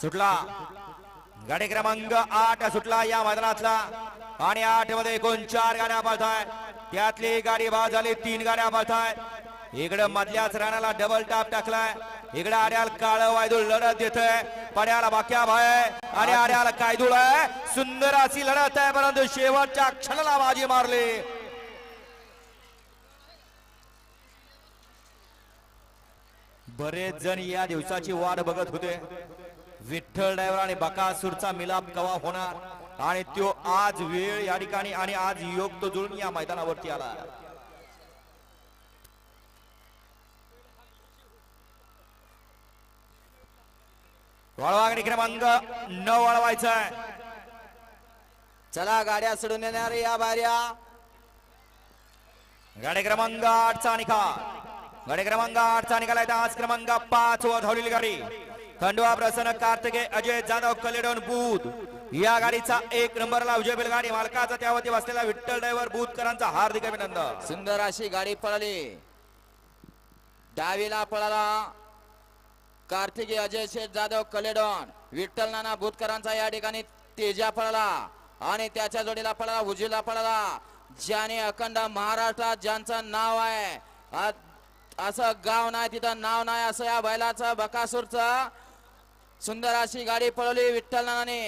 सुटला. गाडी क्रमांक आठ सुटला या मैदानातला. आणि आठमध्ये एकूण चार गाड्या पळताय. त्यातली गाडी बाद झाली तीन गाड्या पळताय. इकडे मधल्याच राणाला डबल टाप टाकलाय. इकडे आड्याल काळ वायदूळ लढत देत पड्याला बाक्या भाय आणि आड्याला कायदूळ आहे. सुंदर अशी लढत आहे परंतु शेवटच्या क्षणाला बाजी मारली. बरेच जण या दिवसाची वाट बघत होते. विठ्ठल ड्रायव्हर आणि बकासूरचा मिलाप कवा होणार? आणि तो आज वेळ या ठिकाणी आणि आज योग तो जुळून या मैदानावरती आला. वळवागणी क्रमांक न वळवायचा चला गाड्या सोडून येणार या बाऱ्या. गाडी क्रमांक आठचा निकाल. गाडी क्रमांक आठचा निकाल आहे. आज क्रमांक पाच वर धावलेली गाडी. खंडवा प्रसन्न कार्तिके अजय जाधव कलेडोन बूध. या गाडीचा एक नंबरला विजय गाडी मालकाचा त्यावरती बसलेला विठ्ठल ड्रायव्हर बूधकरांचा हार्दिक अभिनंदन. सुंदर अशी गाडी पळाली. डावीला पळाला कार्तिकी अजय शेठ जाधव कलेडॉन. विठ्ठल नाना भूतकरांचा या ठिकाणी तेजा पळाला आणि त्याच्या जोडीला पळाला उजीला पळाला. ज्याने अखंड महाराष्ट्रात ज्यांचं नाव आहे असं गाव नाही तिथं नाव नाही असं या बैलाचं बकासूरचं सुंदर अशी गाडी पळवली विठ्ठल नानाने